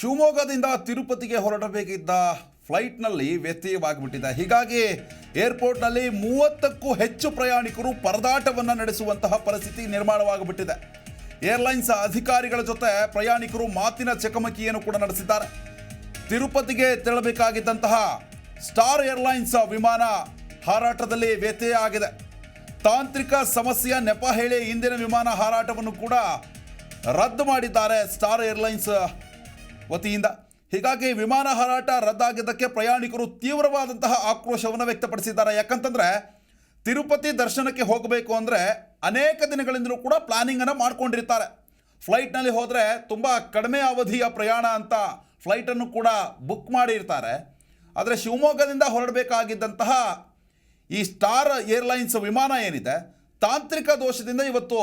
ಶಿವಮೊಗ್ಗದಿಂದ ತಿರುಪತಿಗೆ ಹೊರಡಬೇಕಿದ್ದ ಫ್ಲೈಟ್ನಲ್ಲಿ ವ್ಯತ್ಯಯವಾಗಿಬಿಟ್ಟಿದೆ. ಹೀಗಾಗಿ ಏರ್ಪೋರ್ಟ್ನಲ್ಲಿ ಮೂವತ್ತಕ್ಕೂ ಹೆಚ್ಚು ಪ್ರಯಾಣಿಕರು ಪರದಾಟವನ್ನು ನಡೆಸುವಂತಹ ಪರಿಸ್ಥಿತಿ ನಿರ್ಮಾಣವಾಗಿಬಿಟ್ಟಿದೆ. ಏರ್ಲೈನ್ಸ್ ಅಧಿಕಾರಿಗಳ ಜೊತೆ ಪ್ರಯಾಣಿಕರು ಮಾತಿನ ಚಕಮಕಿಯನ್ನು ಕೂಡ ನಡೆಸಿದ್ದಾರೆ. ತಿರುಪತಿಗೆ ತೆರಳಬೇಕಾಗಿದ್ದಂತಹ ಸ್ಟಾರ್ ಏರ್ಲೈನ್ಸ್ ವಿಮಾನ ಹಾರಾಟದಲ್ಲಿ ವ್ಯತ್ಯಯ ಆಗಿದೆ. ತಾಂತ್ರಿಕ ಸಮಸ್ಯೆಯ ನೆಪ ಹೇಳಿ ಇಂದಿನ ವಿಮಾನ ಹಾರಾಟವನ್ನು ಕೂಡ ರದ್ದು ಮಾಡಿದ್ದಾರೆ ಸ್ಟಾರ್ ಏರ್ಲೈನ್ಸ್ ವತಿಯಿಂದ ಹೀಗಾಗಿ ವಿಮಾನ ಹಾರಾಟ ರದ್ದಾಗಿದ್ದಕ್ಕೆ ಪ್ರಯಾಣಿಕರು ತೀವ್ರವಾದಂತಹ ಆಕ್ರೋಶವನ್ನು ವ್ಯಕ್ತಪಡಿಸಿದ್ದಾರೆ. ಯಾಕಂತಂದ್ರೆ ತಿರುಪತಿ ದರ್ಶನಕ್ಕೆ ಹೋಗಬೇಕು ಅಂದರೆ ಅನೇಕ ದಿನಗಳಿಂದಲೂ ಕೂಡ ಪ್ಲಾನಿಂಗನ್ನು ಮಾಡ್ಕೊಂಡಿರ್ತಾರೆ. ಫ್ಲೈಟ್ನಲ್ಲಿ ಹೋದರೆ ತುಂಬ ಕಡಿಮೆ ಅವಧಿಯ ಪ್ರಯಾಣ ಅಂತ ಫ್ಲೈಟನ್ನು ಕೂಡ ಬುಕ್ ಮಾಡಿರ್ತಾರೆ. ಆದರೆ ಶಿವಮೊಗ್ಗದಿಂದ ಹೊರಡಬೇಕಾಗಿದ್ದಂತಹ ಈ ಸ್ಟಾರ್ ಏರ್ಲೈನ್ಸ್ ವಿಮಾನ ಏನಿದೆ, ತಾಂತ್ರಿಕ ದೋಷದಿಂದ ಇವತ್ತು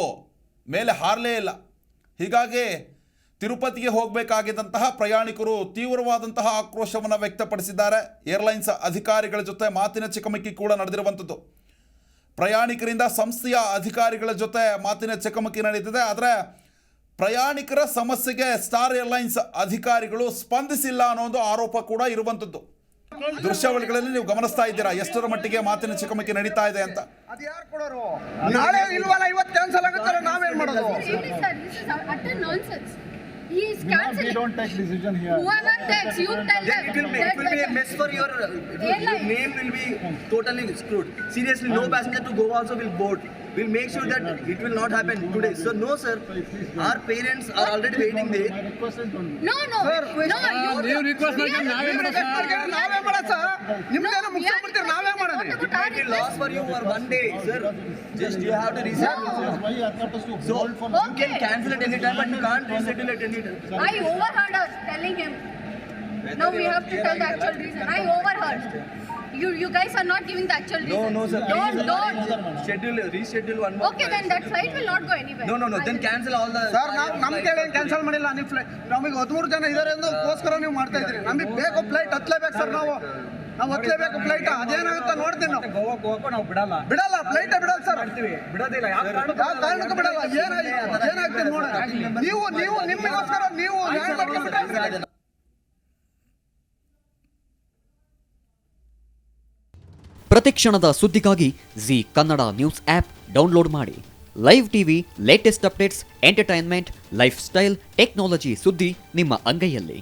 ಮೇಲೆ ಹಾರಲೇ ಇಲ್ಲ. ಹೀಗಾಗಿ ತಿರುಪತಿಗೆ ಹೋಗಬೇಕಾಗಿದ್ದಂತಹ ಪ್ರಯಾಣಿಕರು ತೀವ್ರವಾದಂತಹ ಆಕ್ರೋಶವನ್ನು ವ್ಯಕ್ತಪಡಿಸಿದ್ದಾರೆ. ಏರ್ಲೈನ್ಸ್ ಅಧಿಕಾರಿಗಳ ಜೊತೆ ಮಾತಿನ ಚಕಮಕಿ ಕೂಡ ನಡೆದಿರುವಂಥದ್ದು. ಪ್ರಯಾಣಿಕರಿಂದ ಸಂಸ್ಥೆಯ ಅಧಿಕಾರಿಗಳ ಜೊತೆ ಮಾತಿನ ಚಕಮಕಿ ನಡೆದಿದೆ ಆದರೆ ಪ್ರಯಾಣಿಕರ ಸಮಸ್ಯೆಗೆ ಸ್ಟಾರ್ ಏರ್ಲೈನ್ಸ್ ಅಧಿಕಾರಿಗಳು ಸ್ಪಂದಿಸಿಲ್ಲ ಅನ್ನೋ ಒಂದು ಆರೋಪ ಕೂಡ ಇರುವಂಥದ್ದು. ದೃಶ್ಯಾವಳಿಗಳಲ್ಲಿ ನೀವು ಗಮನಿಸ್ತಾ ಇದ್ದೀರಾ? ಎಷ್ಟರ ಮಟ್ಟಿಗೆ ಮಾತಿನ ಚಕಮಕಿ ನಡೀತಾ ಇದೆ ಅಂತ? ನಾಳೆ ಇಲ್ವಲ್ಲ ಇವತ್ತು ಕ್ಯಾನ್ಸಲ್ ಆಗುತ್ತಲ್ಲ ನಾವೇನ್ ಮಾಡೋದು? Really, sir, is utter nonsense. We don't take decision here. Whoever takes, you tell them. It will be, it will be a mess for your, your name will be totally screwed. Seriously, no passenger to go also will board. We'll make sure that it will not happen today. So no sir, our parents are already waiting there. My request is don't. No, no, no, you. ನೀವು request we are It might for you for one day, sir. Just you have to reset. Why you have to So you can cancel at any time, but you can't reschedule at any time. I overheard us telling him. Now we have to tell the actual reason. I overheard. You, you guys are not giving the actual reason. No, no, sir. Don't, don't. Schedule, reschedule one more. Okay, then that flight will not go anywhere. No, no, no. I Then will- cancel all the. Sir, ನಾವು ನಮ್ ಕೇಳಿ cancel ಮಾಡಿಲ್ಲ ನೀವು flight ನಮಗೆ ಹದಿಮೂರು ಜನ ಇದಾರೆ ಅಂದಕ್ಕೋಸ್ಕರ ನೀವು ಮಾಡ್ತಾ ಇದ್ರಿ ನಮಗೆ ಬೇಕು ಫ್ಲೈಟ್ ಹತ್ಲೇಬೇಕು ಸರ್ ನಾವು ನಾವು ಹತ್ಲೇಬೇಕು ಫ್ಲೈಟ್ ಅದೇನಾಗುತ್ತೆ ನೋಡ್ತೀನಿ ನಾವು. ಗೋವಾಕ್ ಹೋಗಕ್ಕೂ ನಾವು ಬಿಡಲ್ಲ. ಬಿಡಲ್ಲ ಫ್ಲೈಟ್ ಬಿಡಲ್ಲ ಸರ್. ಮಾಡ್ತೀವಿ. ಬಿಡೋದಿಲ್ಲ. ಯಾವ ಕಾರಣಕ್ಕೂ ಬಿಡಲ್ಲ. ಏನಾಗಿ ಏನಾಗ್ತದೆ ನೋಡೋಣ. ನೀವು ನೀವು ನಿಮಗೋಸ್ಕರ ನೀವು ಪ್ರತಿಕ್ಷಣದ ಸುದ್ದಿಗಾಗಿ Zee Kannada news app download ಮಾಡಿ. Live TV latest updates entertainment lifestyle technology ಸುದ್ದಿ ನಿಮ್ಮ ಅಂಗೈಯಲ್ಲಿ.